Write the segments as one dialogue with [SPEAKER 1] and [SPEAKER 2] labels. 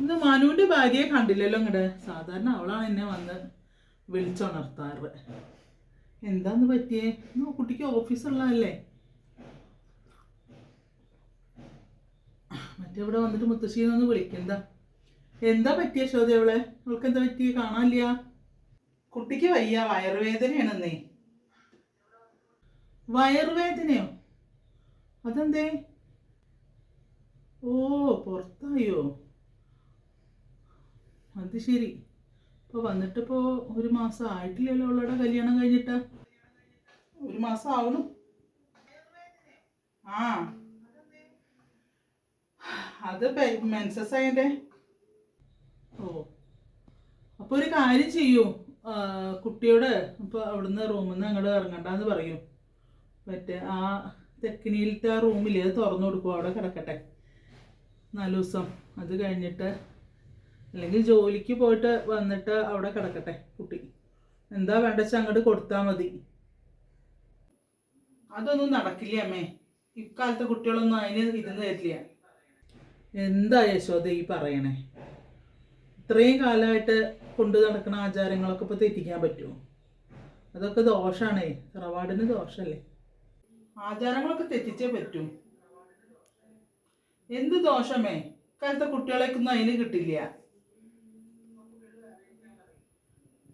[SPEAKER 1] ഇന്ന് മനുവിന്റെ ഭാര്യയെ കണ്ടില്ലല്ലോ ഇങ്ങടെ. സാധാരണ അവളാണ് എന്നെ വന്ന് വിളിച്ചുണർത്താറ്. എന്താന്ന് പറ്റിയേ? ഇന്ന് കുട്ടിക്ക് ഓഫീസുള്ളതല്ലേ? മറ്റെവിടെ വന്നിട്ട് മുത്തശ്ശീന്നൊന്ന് വിളിക്കണ്ട എന്താ പറ്റിയ ശോധ അവളെ? അവൾക്ക് എന്താ പറ്റിയ? കാണാനില്ല. കുട്ടിക്ക് വയ്യ. വയറുവേദനയാണെന്നേ. വയറുവേദനയോ? അതെന്തേ? ഓ പുറത്തായോ? അത് ശരി. ഇപ്പോൾ വന്നിട്ടിപ്പോൾ ഒരു മാസം ആയിട്ടില്ലല്ലോ അവളുടെ കല്യാണം കഴിഞ്ഞിട്ട്. ഒരു മാസം ആവുന്നു. ആ. അത് മെൻസസ് ആയിട്ടേ ഓ. അപ്പോൾ ഒരു കാര്യം ചെയ്യൂ. കുട്ടിയോട് ഇപ്പോൾ അവിടുന്ന് റൂമിൽ നിന്ന് അങ്ങോട്ട് ഇറങ്ങണ്ടെന്ന് പറയൂ. മറ്റേ ആ തെക്കിനിയിലത്തെ ആ റൂമിൽ അത് തുറന്നു കൊടുക്കും അവിടെ കിടക്കട്ടെ. നാല് ദിവസം. അത് കഴിഞ്ഞിട്ട് അല്ലെങ്കിൽ ജോലിക്ക് പോയിട്ട് വന്നിട്ട് അവിടെ കിടക്കട്ടെ കുട്ടി. എന്താ വേണ്ട വെച്ചാൽ അങ്ങോട്ട് കൊടുത്താൽ മതി. അതൊന്നും നടക്കില്ല അമ്മേ? ഇക്കാലത്തെ കുട്ടികളൊന്നും അതിന് ഇരുന്ന് തരില്ല. എന്താ യശോദ ഈ പറയണേ? ഇത്രയും കാലമായിട്ട് കൊണ്ടു നടക്കുന്ന ആചാരങ്ങളൊക്കെ ഇപ്പോൾ തെറ്റിക്കാൻ പറ്റുമോ അതൊക്കെ ദോഷാണേ തറവാടിന് ദോഷല്ലേ? ആചാരങ്ങളൊക്കെ തെറ്റിച്ചേ പറ്റൂ. എന്ത് ദോഷമേ? ഇക്കാലത്തെ കുട്ടികളേക്കൊന്നും അതിന് കിട്ടില്ല.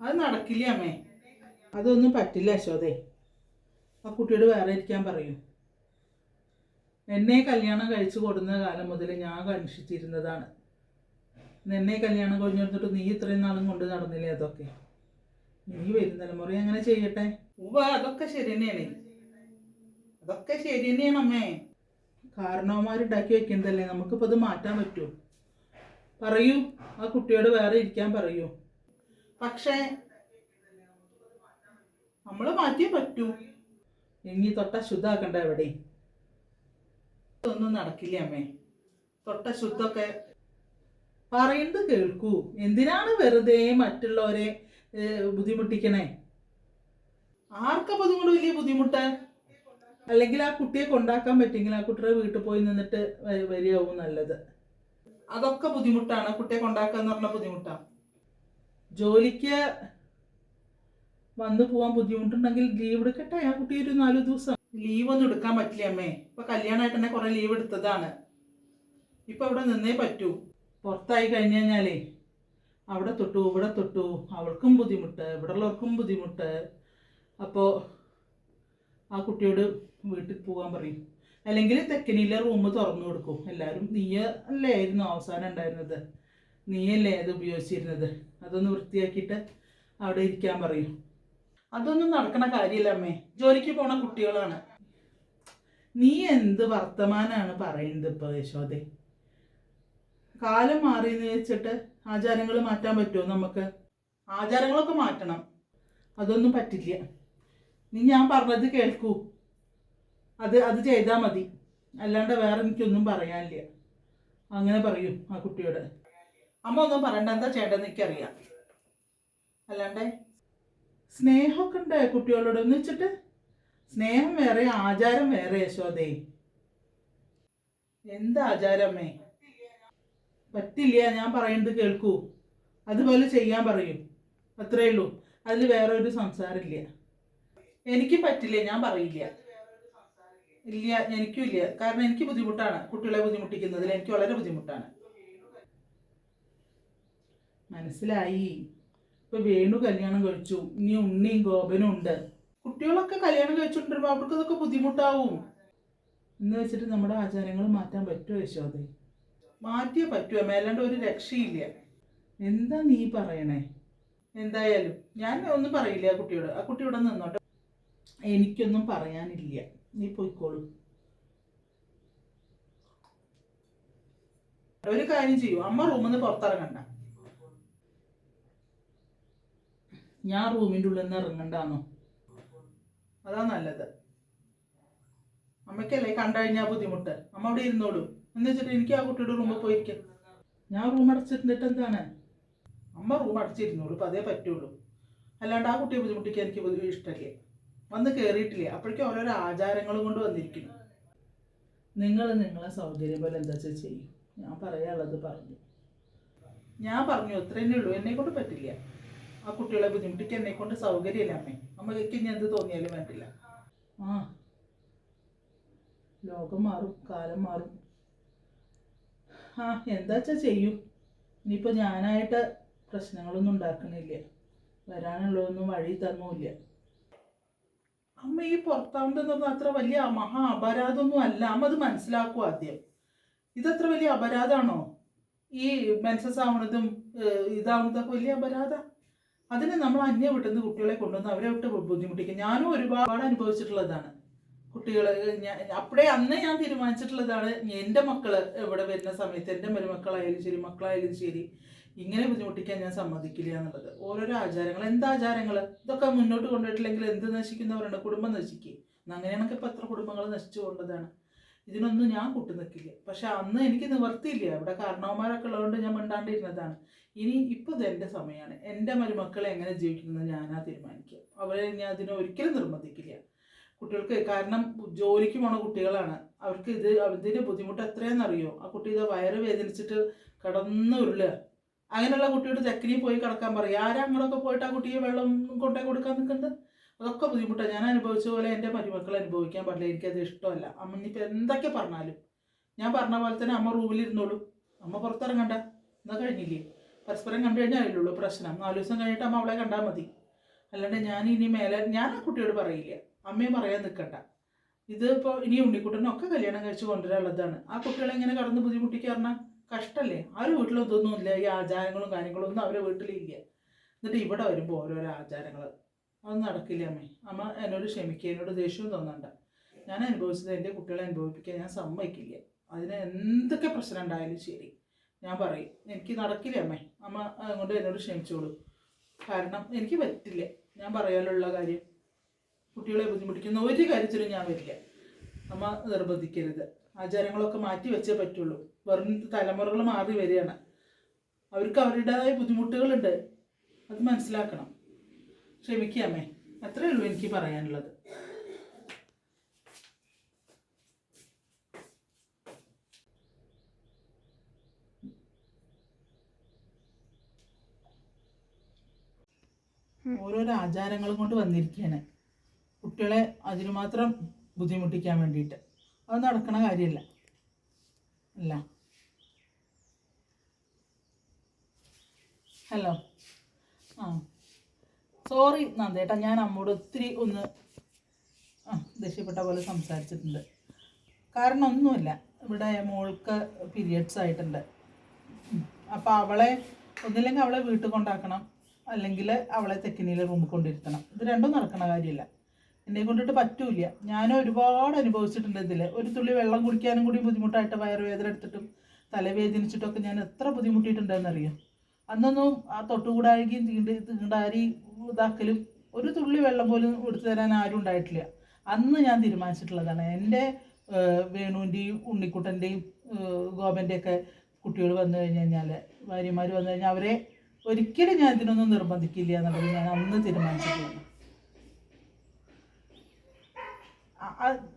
[SPEAKER 1] അത് നടക്കില്ല അമ്മേ. അതൊന്നും പറ്റില്ല അശോദേ ആ കുട്ടിയോട് വേറെ ഇരിക്കാൻ പറയൂ. എന്നെ കല്യാണം കഴിച്ചു കൊടുന്ന കാലം മുതൽ ഞാൻ അന്വേഷിച്ചിരുന്നതാണ് എന്നെ കല്യാണം കഴിഞ്ഞു കൊടുത്തിട്ട് നീ ഇത്രയും നാളും കൊണ്ട് നടന്നില്ലേ അതൊക്കെ? നീ വരും തലമുറ അങ്ങനെ ചെയ്യട്ടെ? ഉവ അതൊക്കെ ശരി തന്നെയാണ്. അതൊക്കെ ശരി തന്നെയാണ് അമ്മേ. കാരണവന്മാരുണ്ടാക്കി വെക്കുന്നതല്ലേ നമുക്കിപ്പോൾ അത് മാറ്റാൻ പറ്റുമോ പറയൂ ആ കുട്ടിയോട് വേറെ ഇരിക്കാൻ പറയൂ. പക്ഷേ നമ്മൾ മാറ്റിയേ പറ്റൂ. ഇനി തൊട്ട ശുദ്ധാക്കണ്ട എവിടെ? ഒന്നും നടക്കില്ല അമ്മേ? തൊട്ട ശുദ്ധമൊക്കെ പറയുന്നത് കേൾക്കൂ. എന്തിനാണ് വെറുതെ മറ്റുള്ളവരെ ബുദ്ധിമുട്ടിക്കണേ? ആർക്കപ്പോൾ അതുകൊണ്ട് വലിയ ബുദ്ധിമുട്ട്? അല്ലെങ്കിൽ ആ കുട്ടിയെ കൊണ്ടാക്കാൻ പറ്റുമെങ്കിൽ ആ കുട്ടിയുടെ വീട്ടിൽ പോയി നിന്നിട്ട് വരികയാവും നല്ലത്. അതൊക്കെ ബുദ്ധിമുട്ടാണ്. കുട്ടിയെ കൊണ്ടാക്കുക എന്ന് പറഞ്ഞ ബുദ്ധിമുട്ടാണ് ജോലിക്ക് വന്നു പോകാൻ ബുദ്ധിമുട്ടുണ്ടെങ്കിൽ ലീവ് എടുക്കട്ടെ? ആ കുട്ടി ഒരു നാല് ദിവസം. ലീവ് ഒന്നും എടുക്കാൻ പറ്റില്ല അമ്മേ? ഇപ്പൊ കല്യാണമായിട്ട് തന്നെ കുറെ ലീവ് എടുത്തതാണ്. ഇപ്പൊ അവിടെ നിന്നേ പറ്റൂ. പുറത്തായി കഴിഞ്ഞു കഴിഞ്ഞാലേ അവിടെ തൊട്ടു ഇവിടെ തൊട്ടു. അവൾക്കും ബുദ്ധിമുട്ട് ഇവിടെ ഉള്ളവർക്കും ബുദ്ധിമുട്ട്. അപ്പോൾ ആ കുട്ടിയോട് വീട്ടിൽ പോകാൻ പറയും. അല്ലെങ്കിൽ തെക്കനിയിലെ റൂം തുറന്നു കൊടുക്കും. എല്ലാവരും നീയ അല്ലേ ആയിരുന്നു അവസാനം ഉണ്ടായിരുന്നത്? നീയല്ലേ അത് ഉപയോഗിച്ചിരുന്നത്? അതൊന്ന് വൃത്തിയാക്കിയിട്ട് അവിടെ ഇരിക്കാൻ പറയും. അതൊന്നും നടക്കണ കാര്യമില്ല അമ്മേ. ജോലിക്ക് പോണ കുട്ടികളാണ്. നീ എന്ത് വർത്തമാനാണ് പറയുന്നത് ഇപ്പോൾ യശോദേ? കാലം മാറിയെന്ന് വെച്ചിട്ട് ആചാരങ്ങൾ മാറ്റാൻ പറ്റുമോ നമുക്ക്? ആചാരങ്ങളൊക്കെ മാറ്റണം. അതൊന്നും പറ്റില്ല. നീ ഞാൻ പറഞ്ഞത് കേൾക്കൂ. അത് അത് ചെയ്താൽ മതി. അല്ലാണ്ട് വേറെ എനിക്കൊന്നും പറയാനില്ല. അങ്ങനെ പറയും ആ കുട്ടിയോട്. അമ്മ ഒന്നും പറയണ്ട. എന്താ ചേട്ടൻ എനിക്കറിയാം. അല്ലാണ്ട്? സ്നേഹമൊക്കെ ഉണ്ട് കുട്ടികളോട്. എന്ന് വെച്ചിട്ട്. സ്നേഹം വേറെ ആചാരം വേറെ യശോദേ. എന്ത് ആചാരമേ പറ്റില്ല. ഞാൻ പറയുന്നത് കേൾക്കൂ. അതുപോലെ ചെയ്യാൻ പറയും. അത്രേ ഉള്ളൂ. അതിൽ വേറെ ഒരു സംസാരമില്ല. എനിക്ക് പറ്റില്ല. ഞാൻ പറയില്ല. ഇല്ല. എനിക്കും ഇല്ല. കാരണം എനിക്ക് ബുദ്ധിമുട്ടാണ് കുട്ടികളെ ബുദ്ധിമുട്ടിക്കുന്നതിൽ. എനിക്ക് വളരെ ബുദ്ധിമുട്ടാണ്. മനസ്സിലായി. ഇപ്പൊ വേണു കല്യാണം കഴിച്ചു. ഇനി ഉണ്ണിയും ഗോപനും ഉണ്ട്. കുട്ടികളൊക്കെ കല്യാണം കഴിച്ചുകൊണ്ടിരുമ്പോൾ അവർക്ക് ഇതൊക്കെ ബുദ്ധിമുട്ടാവും. എന്ന് വെച്ചിട്ട് നമ്മുടെ ആചാരങ്ങൾ മാറ്റാൻ പറ്റുമോ യശോദേ? മാറ്റിയേ പറ്റുമോ മേലാണ്ട് ഒരു രക്ഷയില്ല. എന്താ നീ പറയണേ? എന്തായാലും ഞാൻ ഒന്നും പറയില്ല ആ കുട്ടിയോട്. ആ കുട്ടിയോട് നിന്നോട്ടെ. എനിക്കൊന്നും പറയാനില്ല. നീ പോയിക്കോളൂ. ഒരു കാര്യം ചെയ്യൂ. അമ്മ റൂമിൽ നിന്ന് പുറത്തിറങ്ങണ്ട. ഞാൻ റൂമിന്റെ ഉള്ളിൽ നിന്ന് ഇറങ്ങണ്ടാന്നോ? അതാ നല്ലത്. അമ്മയ്ക്കല്ലേ കണ്ടു കഴിഞ്ഞാൽ ബുദ്ധിമുട്ട്. അമ്മ അവിടെ ഇരുന്നോളൂ. എന്ന് വെച്ചിട്ട് എനിക്ക് ആ കുട്ടിയുടെ റൂമിൽ പോയിരിക്കാം. ഞാൻ റൂം അടച്ചിരുന്നിട്ട് എന്താണ്? അമ്മ റൂം അടച്ചിരുന്നോളൂ അപ്പം അതേ പറ്റുള്ളൂ. അല്ലാണ്ട് ആ കുട്ടിയെ ബുദ്ധിമുട്ടിക്കാൻ എനിക്ക് പൊതുവെ ഇഷ്ടമല്ലേ വന്ന് കയറിയിട്ടില്ലേ അപ്പോഴേക്കും ഓരോരോ ആചാരങ്ങളും കൊണ്ട് വന്നിരിക്കുന്നു. നിങ്ങൾ നിങ്ങളെ സൗകര്യം പോലെ എന്താ വെച്ചാൽ ചെയ്യും ഞാൻ പറയാനുള്ളത് പറഞ്ഞു. ഞാൻ പറഞ്ഞു അത്രേ ഉള്ളൂ. എന്നെ കൊണ്ട് പറ്റില്ല. ആ കുട്ടികളെ ബുദ്ധിമുട്ടിക്ക് എന്നെ കൊണ്ട് സൗകര്യമില്ല അമ്മേ. അമ്മയ്ക്ക് ഇനി എന്ത് തോന്നിയാലും വേണ്ടില്ല. ആ. ലോകം മാറും കാലം മാറും. ആ എന്താ വെച്ചാൽ ചെയ്യും? ഇനിയിപ്പോൾ ഞാനായിട്ട് പ്രശ്നങ്ങളൊന്നും ഉണ്ടാക്കണില്ല. വരാനുള്ളതൊന്നും വഴി തന്നുമില്ല അമ്മ ഈ പുറത്താവുന്നതൊന്നും അത്ര വലിയ മഹാ അപരാധമൊന്നും അല്ല. അമ്മ അത് മനസ്സിലാക്കും ആദ്യം. ഇതത്ര വലിയ അപരാധമാണോ? ഈ മെൻസസ് ആവണതും ഇതാവുന്നതൊക്കെ വലിയ അപരാധ? അതിന് നമ്മൾ അന്യ വിട്ടുന്ന കുട്ടികളെ കൊണ്ടുവന്ന് അവരെ വിട്ട് ബുദ്ധിമുട്ടിക്കും. ഞാനും ഒരുപാട് അനുഭവിച്ചിട്ടുള്ളതാണ്. കുട്ടികളെ ഞാൻ അപ്പോഴേ അന്ന് ഞാൻ തീരുമാനിച്ചിട്ടുള്ളതാണ് എന്റെ മക്കൾ ഇവിടെ വരുന്ന സമയത്ത് എന്റെ മരുമക്കളായാലും ശരി മക്കളായാലും ശരി ഇങ്ങനെ ബുദ്ധിമുട്ടിക്കാൻ ഞാൻ സമ്മതിക്കില്ല എന്നുള്ളത്. ഓരോരോ ആചാരങ്ങൾ. എന്താ ആചാരങ്ങൾ ഇതൊക്കെ മുന്നോട്ട് കൊണ്ടുപോയിട്ടില്ലെങ്കിൽ എന്ത് നശിക്കുന്നവരുണ്ട്? കുടുംബം നശിക്കും. അങ്ങനെയാണെങ്കിൽ ഇപ്പം എത്ര കുടുംബങ്ങൾ നശിച്ചു കൊണ്ടതാണ് ഇതിനൊന്നും ഞാൻ കൂട്ടു നിൽക്കില്ല പക്ഷെ അന്ന് എനിക്ക് നിവർത്തിയില്ല. ഇവിടെ കാരണവന്മാരൊക്കെ ഉള്ളതുകൊണ്ട് ഞാൻ മിണ്ടാണ്ടിരുന്നതാണ്. ഇനി ഇപ്പോൾ ഇത് എന്റെ സമയമാണ് എന്റെ മരുമക്കളെ എങ്ങനെ ജീവിക്കുന്നത് ഞാനാ തീരുമാനിക്കുക. അവരെ ഞാൻ അതിനെ ഒരിക്കലും നിർബന്ധിക്കില്ല. കുട്ടികൾക്ക് കാരണം ജോലിക്ക് പോണ കുട്ടികളാണ്. അവർക്ക് ഇത് ഇതിന്റെ ബുദ്ധിമുട്ട് എത്രയെന്നറിയോ ആ കുട്ടി ഇത് വയറ് വേദനിച്ചിട്ട് കിടന്ന് ഉരുളുക. അങ്ങനെയുള്ള കുട്ടിയോട് ചക്കിനി പോയി കിടക്കാൻ പറയും. ആരാ അങ്ങോട്ടൊക്കെ പോയിട്ട് ആ കുട്ടിയെ വെള്ളം കൊണ്ടേ കൊടുക്കാൻ നിൽക്കുന്നത്? അതൊക്കെ ബുദ്ധിമുട്ടാണ് ഞാൻ അനുഭവിച്ച പോലെ എന്റെ മരുമക്കൾ അനുഭവിക്കാൻ പാടില്ല. എനിക്കത് ഇഷ്ടമല്ല. അമ്മ ഇനിയിപ്പോൾ എന്തൊക്കെ പറഞ്ഞാലും. ഞാൻ പറഞ്ഞ പോലെ തന്നെ അമ്മ റൂമിലിരുന്നോളൂ അമ്മ പുറത്തിറങ്ങണ്ട. എന്നാൽ കഴിഞ്ഞില്ലേ? പരസ്പരം കണ്ടു കഴിഞ്ഞാൽ അതിലുള്ളൂ പ്രശ്നം. നാല് ദിവസം കഴിഞ്ഞിട്ട് അമ്മ അവളെ കണ്ടാൽ മതി. അല്ലാണ്ട് ഞാൻ ഇനി മേലെ ഞാൻ ആ കുട്ടിയോട് പറയില്ല. അമ്മയും പറയാൻ നിൽക്കണ്ട ഇത് ഇനി ഉണ്ണിക്കുട്ടനൊക്കെ കല്യാണം കഴിച്ച് കൊണ്ടുവരാനുള്ളതാണ്. ആ കുട്ടികളെ ഇങ്ങനെ കടന്ന് ബുദ്ധിമുട്ടിക്കുക പറഞ്ഞാൽ കഷ്ടല്ലേ. ആരും വീട്ടിലും ഇതൊന്നുമില്ല ഈ ആചാരങ്ങളും കാര്യങ്ങളും ഒന്നും അവരെ വീട്ടിലില്ല. എന്നിട്ട് ഇവിടെ വരുമ്പോൾ ഓരോരോ ആചാരങ്ങൾ അതൊന്നും നടക്കില്ല അമ്മേ. അമ്മ എന്നോട് ക്ഷമിക്കുക എന്നോട് ദേഷ്യവും തോന്നണ്ട. ഞാൻ അനുഭവിച്ചത് എന്റെ കുട്ടികളെ അനുഭവിപ്പിക്കാൻ ഞാൻ സമ്മതിക്കില്ല. അതിന് എന്തൊക്കെ പ്രശ്നം ഉണ്ടായാലും ശരി. ഞാൻ പറയും എനിക്ക് നടക്കില്ല അമ്മേ. അമ്മ അതുകൊണ്ട് എന്നോട് ക്ഷമിച്ചോളൂ. കാരണം എനിക്ക് പറ്റില്ല. ഞാൻ പറയാനുള്ള കാര്യം കുട്ടികളെ ബുദ്ധിമുട്ടിക്കുന്ന ഒരു കാര്യത്തിലും ഞാൻ വരില്ല. അമ്മ നിർബന്ധിക്കരുത്. ആചാരങ്ങളൊക്കെ മാറ്റി വെച്ചേ പറ്റുള്ളൂ. വെറും തലമുറകൾ മാറി വരികയാണ്. അവർക്ക് അവരുടേതായ ബുദ്ധിമുട്ടുകളുണ്ട്. അത് മനസ്സിലാക്കണം. ക്ഷമിക്കാമേ. അത്രേ ഉള്ളൂ എനിക്ക് പറയാനുള്ളത്. ഓരോരോ ആചാരങ്ങളും കൊണ്ട് വന്നിരിക്കുകയാണ് കുട്ടികളെ അതിനു മാത്രം ബുദ്ധിമുട്ടിക്കാൻ വേണ്ടിയിട്ട്. അത് നടക്കണ കാര്യമല്ല. അല്ല. ഹലോ. ആ. സോറി നന്ദേട്ടാ ഞാൻ അമ്മോട് ഒത്തിരി ഒന്ന് ദേഷ്യപ്പെട്ട പോലെ സംസാരിച്ചിട്ടുണ്ട്. കാരണം ഒന്നുമില്ല. ഇവിടെ മോൾക്ക് പീരിയഡ്സ് ആയിട്ടുണ്ട്. അപ്പോൾ അവളെ ഒന്നില്ലെങ്കിൽ അവളെ വീട്ടിൽ കൊണ്ടാക്കണം. അല്ലെങ്കിൽ അവളെ തെക്കിനിയിലെ റൂമിൽ കൊണ്ടിരുത്തണം. ഇത് രണ്ടും നടക്കണ കാര്യമില്ല. എന്നെ കൊണ്ടിട്ട് പറ്റൂല ഞാൻ ഒരുപാട് അനുഭവിച്ചിട്ടുണ്ട് ഇതിൽ ഒരു തുള്ളി വെള്ളം കുടിക്കാനും കൂടി ബുദ്ധിമുട്ടായിട്ട് വയറുവേദന എടുത്തിട്ടും തലവേദനിച്ചിട്ടൊക്കെ ഞാൻ എത്ര ബുദ്ധിമുട്ടിയിട്ടുണ്ടെന്നറിയാം? അന്നൊന്നും ആ തൊട്ടുകൂടാഴികയും തീണ്ടി തീണ്ടാരി ഇതാക്കലും ഒരു തുള്ളി വെള്ളം പോലും എടുത്തു തരാൻ ആരും ഉണ്ടായിട്ടില്ല. അന്ന് ഞാൻ തീരുമാനിച്ചിട്ടുള്ളതാണ്. എന്റെ വേണുവിന്റെയും ഉണ്ണിക്കുട്ടന്റെയും ഗോപന്റെയൊക്കെ കുട്ടികൾ വന്നു കഴിഞ്ഞ് കഴിഞ്ഞാൽ ഭാര്യമാർ വന്നു കഴിഞ്ഞാൽ അവരെ ഒരിക്കലും ഞാൻ ഇതിനൊന്നും നിർബന്ധിക്കില്ല എന്നുള്ളത് ഞാൻ അന്ന് തീരുമാനിച്ചിട്ടുള്ളത്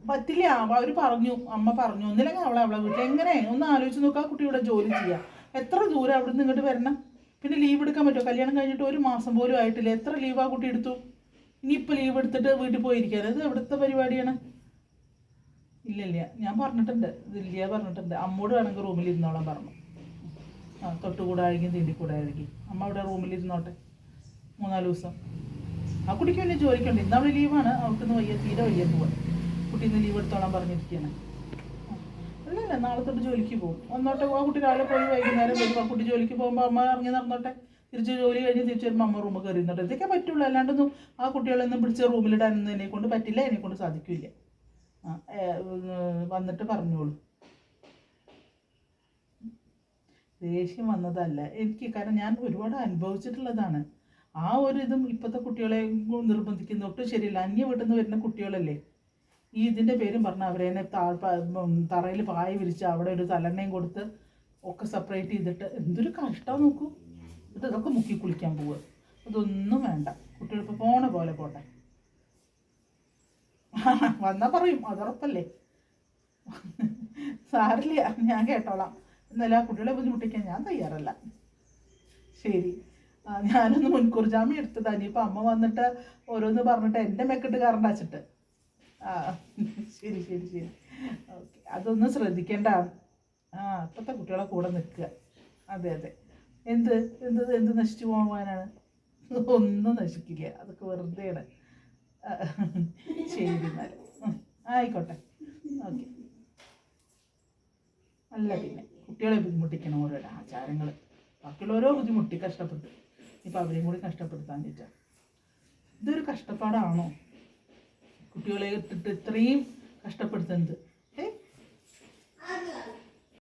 [SPEAKER 1] പറ്റില്ല. അവർ പറഞ്ഞു അമ്മ പറഞ്ഞു ഒന്നില്ലെങ്കിൽ അവളെ അവളെ വീട്ടിൽ എങ്ങനെ? ഒന്ന് ആലോചിച്ച് നോക്കുക കുട്ടിയുടെ കുട്ടി ജോലി ചെയ്യുക എത്ര ദൂരം അവിടെ നിന്ന് ഇങ്ങോട്ട് വരണം? പിന്നെ ലീവ് എടുക്കാൻ പറ്റുമോ? കല്യാണം കഴിഞ്ഞിട്ട് ഒരു മാസം പോലും ആയിട്ടില്ല. എത്ര ലീവ് കുട്ടി എടുത്തു? ഇനിയിപ്പോൾ ലീവ് എടുത്തിട്ട് വീട്ടിൽ പോയിരിക്കാൻ അത് എവിടുത്തെ പരിപാടിയാണ്? ഇല്ല ഇല്ല ഞാൻ പറഞ്ഞിട്ടുണ്ട്. ഇതില്ല പറഞ്ഞിട്ടുണ്ട്. അമ്മോട് വേണമെങ്കിൽ റൂമിൽ ഇരുന്നോളാൻ പറഞ്ഞു. ആ തൊട്ടുകൂടായിരിക്കും തീണ്ടിക്കൂടായിരിക്കും. അമ്മ അവിടെ റൂമിൽ ഇരുന്നോട്ടെ. മൂന്നാൽ ദിവസം. ആ കുട്ടിക്ക് പിന്നെ ജോലിക്കുണ്ട്. ഇന്ന് ലീവാണ് അവൾക്കിന്ന് വയ്യ തീരെ വയ്യ പോവാൻ കുട്ടി ഇന്ന് ലീവ് എടുത്തോളാൻ പറഞ്ഞിരിക്കുകയാണ്. അല്ല നാളെ തൊട്ട് ജോലിക്ക് പോകും. വന്നോട്ടെ ആ കുട്ടി രാവിലെ പോയി വൈകുന്നേരം വരും. ആ കുട്ടി ജോലിക്ക് പോകുമ്പോൾ അമ്മ ഇറങ്ങി നടന്നോട്ടെ. തിരിച്ച് ജോലി കഴിഞ്ഞ് തിരിച്ച് വരുമ്പോൾ അമ്മ റൂമിൽ കയറി നിന്നോട്ടെ. ഇതൊക്കെ പറ്റുള്ളൂ. അല്ലാണ്ടൊന്നും ആ കുട്ടികളൊന്നും പിടിച്ച് റൂമിലിടാനൊന്നും എന്നെ കൊണ്ട് പറ്റില്ല എന്നെ കൊണ്ട് സാധിക്കില്ല. വന്നിട്ട് പറഞ്ഞോളൂ. ദേഷ്യം വന്നതല്ല. എനിക്ക് കാരണം ഞാൻ ഒരുപാട് അനുഭവിച്ചിട്ടുള്ളതാണ്. ആ ഒരു ഇതും ഇപ്പോഴത്തെ കുട്ടികളെ നിർബന്ധിക്കുന്ന ഒട്ടും ശരിയല്ല. അന്യ വീട്ടിൽ നിന്ന് വരുന്ന കുട്ടികളല്ലേ? ഈ ഇതിന്റെ പേരും പറഞ്ഞ അവരെ താഴ് തറയിൽ പായ വിരിച്ച് അവിടെ ഒരു തലെണ്ണയും കൊടുത്ത് ഒക്കെ സെപ്പറേറ്റ് ചെയ്തിട്ട് എന്തൊരു കഷ്ടം നോക്കൂ. എന്നിട്ട് ഇതൊക്കെ മുക്കി കുളിക്കാൻ പോവുക. അതൊന്നും വേണ്ട. കുട്ടികൾക്ക് പോണ പോലെ പോട്ടെ. വന്നാ പറയും. അതുറപ്പല്ലേ. സാരില്ല ഞാൻ കേട്ടോളാം. എന്നാലും ആ കുട്ടികളെ ബുദ്ധിമുട്ടിക്കാൻ ഞാൻ തയ്യാറല്ല. ശരി. ഞാനൊന്ന് മുൻകൂർ ജാമ്യം എടുത്തതാ. ഇനിയിപ്പോൾ അമ്മ വന്നിട്ട് ഓരോന്ന് പറഞ്ഞിട്ട് എന്റെ മെക്കിട്ട് കറണ്ട് വച്ചിട്ട് ആ ശരി ശരി ശരി. ഓക്കെ. അതൊന്ന് ശ്രദ്ധിക്കേണ്ട. ആ അപ്പോഴത്തെ കുട്ടികളെ കൂടെ നിൽക്കുക. അതെ അതെ. എന്ത് എന്ത് എന്ത് നശിച്ചു പോകാനാണ് ഒന്നും നശിക്കില്ല. അതൊക്കെ വെറുതെയാണ്. ശരി എന്നാൽ ആയിക്കോട്ടെ. ഓക്കെ. അല്ല പിന്നെ കുട്ടികളെ ബുദ്ധിമുട്ടിക്കണം ഓരോരോ ആചാരങ്ങൾ ബാക്കിയുള്ളവരോ ബുദ്ധിമുട്ടി കഷ്ടപ്പെട്ടു. ഇപ്പം അവരെയും കൂടി കഷ്ടപ്പെടുത്താൻ പറ്റുക ഇതൊരു കഷ്ടപ്പാടാണോ? കുട്ടികളെ ഇട്ടിട്ട് ഇത്രയും കഷ്ടപ്പെടുത്തുന്നത്.